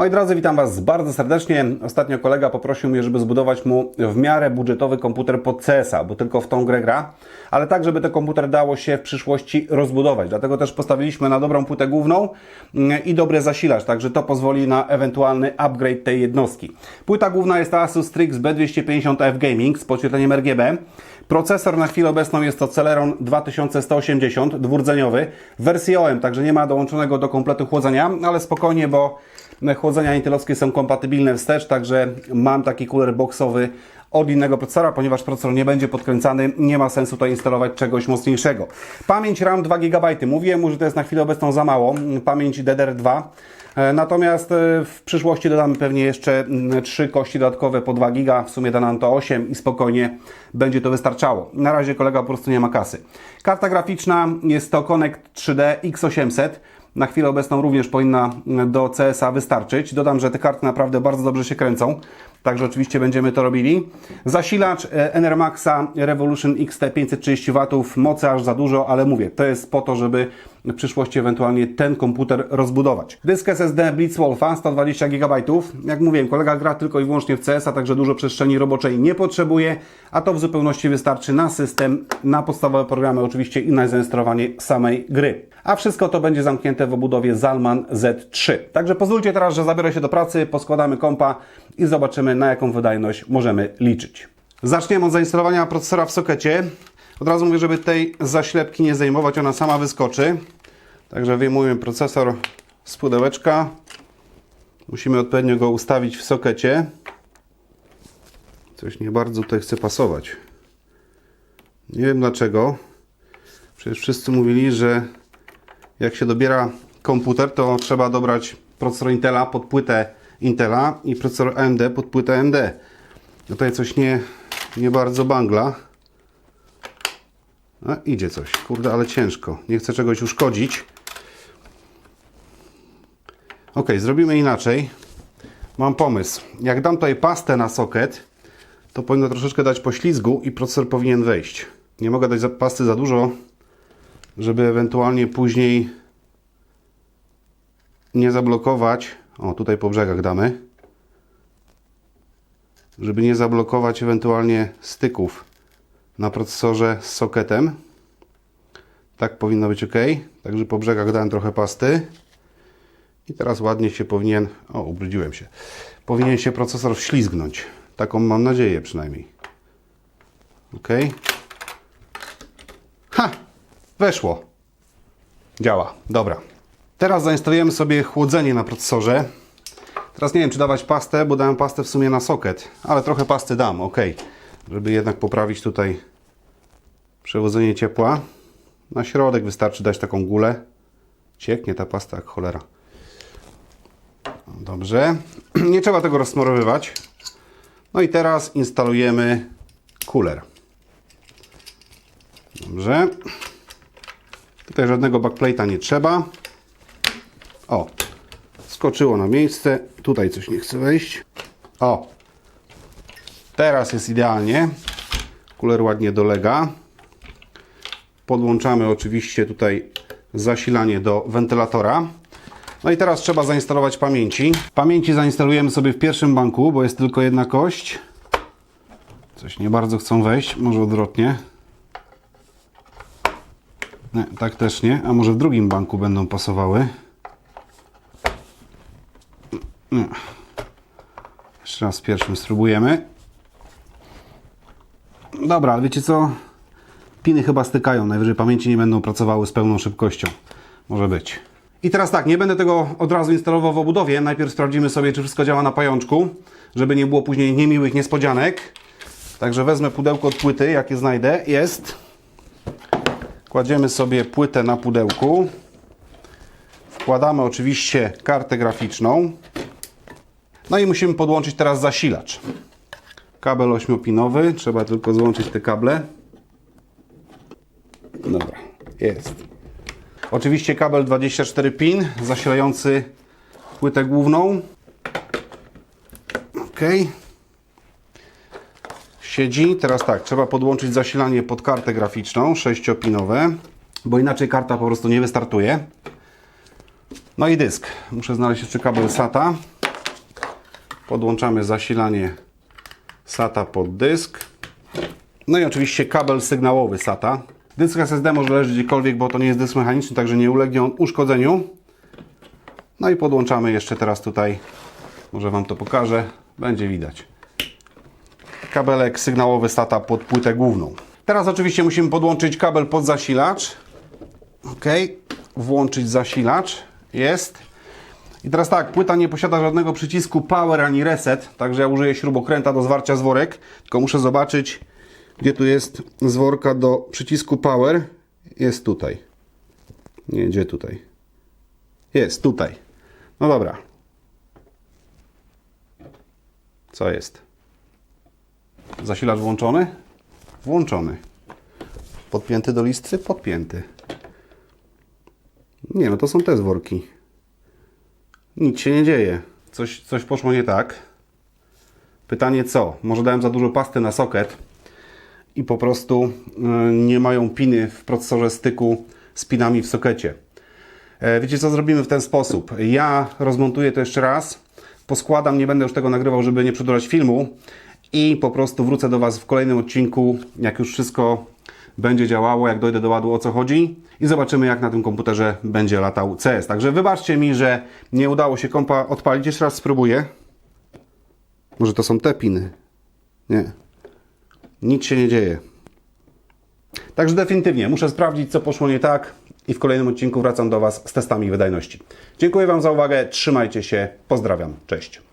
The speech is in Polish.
Moi drodzy, witam Was bardzo serdecznie. Ostatnio kolega poprosił mnie, żeby zbudować mu w miarę budżetowy komputer pod CS-a, bo tylko w tą grę gra, ale tak, żeby ten komputer dało się w przyszłości rozbudować. Dlatego też postawiliśmy na dobrą płytę główną mm, i dobry zasilacz, także to pozwoli na ewentualny upgrade tej jednostki. Płyta główna jest Asus Strix B250F Gaming z podświetleniem RGB. Procesor na chwilę obecną jest to Celeron 2180, dwurdzeniowy, w wersji OM, także nie ma dołączonego do kompletu chłodzenia, ale spokojnie, bo chłodzenia intelowskie są kompatybilne wstecz, także mam taki cooler boxowy od innego procesora, ponieważ procesor nie będzie podkręcany, nie ma sensu tutaj instalować czegoś mocniejszego. Pamięć RAM 2 GB. Mówiłem mu, że to jest na chwilę obecną za mało. Pamięć DDR2. E, Natomiast e, w przyszłości dodamy pewnie jeszcze mm, trzy kości dodatkowe po 2 GB, w sumie da nam to 8 i spokojnie będzie to wystarczało. Na razie kolega po prostu nie ma kasy. Karta graficzna jest to Connect 3D X800. Na chwilę obecną również powinna mm, do CS-a wystarczyć. Dodam, że te karty naprawdę bardzo dobrze się kręcą, także oczywiście będziemy to robili. Zasilacz e, Enermaxa Revolution XT 530 W, mocy aż za dużo, ale mówię, to jest po to, żeby w przyszłości ewentualnie ten komputer rozbudować. Dysk SSD Blitzwolfa 120 GB. Jak mówiłem, kolega gra tylko i wyłącznie w CS-a, także dużo przestrzeni roboczej nie potrzebuje, a to w zupełności wystarczy na system, na podstawowe programy oczywiście i na zainstalowanie samej gry. A wszystko to będzie zamknięte w obudowie Zalman Z3. Także pozwólcie teraz, że zabiorę się do pracy, poskładamy kompa i zobaczymy na jaką wydajność możemy liczyć. Zaczniemy od zainstalowania procesora w sokecie. Od razu mówię, żeby tej zaślepki nie zajmować, ona sama wyskoczy. Także wyjmuję procesor z pudełeczka. Musimy odpowiednio go ustawić w sokecie. Coś nie bardzo tutaj chce pasować. Nie wiem dlaczego. Przecież wszyscy mówili, że jak się dobiera komputer, to trzeba dobrać procesor Intela pod płytę Intela i procesor AMD pod płytę AMD. Tutaj coś nie, nie bardzo bangla. A, idzie coś. Kurde, ale ciężko. Nie chcę czegoś uszkodzić. Ok, zrobimy inaczej. Mam pomysł. Jak dam tutaj pastę na soket, to powinno troszeczkę dać poślizgu i procesor powinien wejść. Nie mogę dać pasty za dużo, żeby ewentualnie później nie zablokować. O, tutaj po brzegach damy. Żeby nie zablokować ewentualnie styków na procesorze z sokietem. Tak powinno być ok. Także po brzegach dałem trochę pasty. I teraz ładnie się powinien. O, ubrudziłem się. Powinien się procesor wślizgnąć. Taką mam nadzieję przynajmniej. Ok. Weszło. Działa. Dobra. Teraz zainstalujemy sobie chłodzenie na procesorze. Teraz nie wiem, czy dawać pastę, bo dałem pastę w sumie na soket, ale trochę pasty dam, ok. Żeby jednak poprawić tutaj przewodzenie ciepła. Na środek wystarczy dać taką gulę. Cieknie ta pasta jak cholera. Dobrze. Nie trzeba tego rozsmarowywać. No i teraz instalujemy cooler. Dobrze. Tutaj żadnego backplate'a nie trzeba. O, skoczyło na miejsce. Tutaj coś nie chce wejść. O, teraz jest idealnie. Kuler ładnie dolega. Podłączamy oczywiście tutaj zasilanie do wentylatora. No i teraz trzeba zainstalować pamięci. Pamięci zainstalujemy sobie w pierwszym banku, bo jest tylko jedna kość. Coś nie bardzo chcą wejść, może odwrotnie. Nie, tak też nie. A może w drugim banku będą pasowały? Nie. Jeszcze raz pierwszym spróbujemy. Dobra, ale wiecie co? Piny chyba stykają. Najwyżej pamięci nie będą pracowały z pełną szybkością. Może być. I teraz tak, nie będę tego od razu instalował w obudowie. Najpierw sprawdzimy sobie, czy wszystko działa na pajączku, żeby nie było później niemiłych niespodzianek. Także wezmę pudełko od płyty, jakie znajdę. Jest. Kładziemy sobie płytę na pudełku. Wkładamy oczywiście kartę graficzną. No i musimy podłączyć teraz zasilacz. Kabel 8-pinowy, trzeba tylko złączyć te kable. Dobra, jest. Oczywiście kabel 24 pin zasilający płytę główną. Ok. Siedzi. Teraz tak, trzeba podłączyć zasilanie pod kartę graficzną 6-pinowe, bo inaczej karta po prostu nie wystartuje. No i dysk. Muszę znaleźć jeszcze kabel SATA. Podłączamy zasilanie SATA pod dysk. No i oczywiście kabel sygnałowy SATA. Dysk SSD może leżeć gdziekolwiek, bo to nie jest dysk mechaniczny, także nie ulegnie on uszkodzeniu. No i podłączamy jeszcze teraz tutaj, może Wam to pokażę, będzie widać. Kabelek sygnałowy SATA pod płytę główną. Teraz oczywiście musimy podłączyć kabel pod zasilacz. Ok, włączyć zasilacz. Jest. I teraz tak, płyta nie posiada żadnego przycisku power ani reset, także ja użyję śrubokręta do zwarcia zworek, tylko muszę zobaczyć, gdzie tu jest zworka do przycisku power. Jest tutaj. Nie, gdzie tutaj? Jest, tutaj. No dobra. Co jest? Zasilacz włączony? Włączony. Podpięty do listwy? Podpięty. Nie, no to są te zworki. Nic się nie dzieje. Coś, coś poszło nie tak. Pytanie co? Może dałem za dużo pasty na soket i po prostu y, nie mają piny w procesorze styku z pinami w sokecie. E, Wiecie co zrobimy w ten sposób? Ja rozmontuję to jeszcze raz, poskładam, nie będę już tego nagrywał, żeby nie przedłużać filmu i po prostu wrócę do Was w kolejnym odcinku, jak już wszystko będzie działało, jak dojdę do ładu o co chodzi i zobaczymy jak na tym komputerze będzie latał CS. Także wybaczcie mi, że nie udało się kompa odpalić, jeszcze raz spróbuję. Może to są te piny? Nie. Nic się nie dzieje. Także definitywnie muszę sprawdzić, co poszło nie tak i w kolejnym odcinku wracam do Was z testami wydajności. Dziękuję Wam za uwagę, trzymajcie się, pozdrawiam, cześć.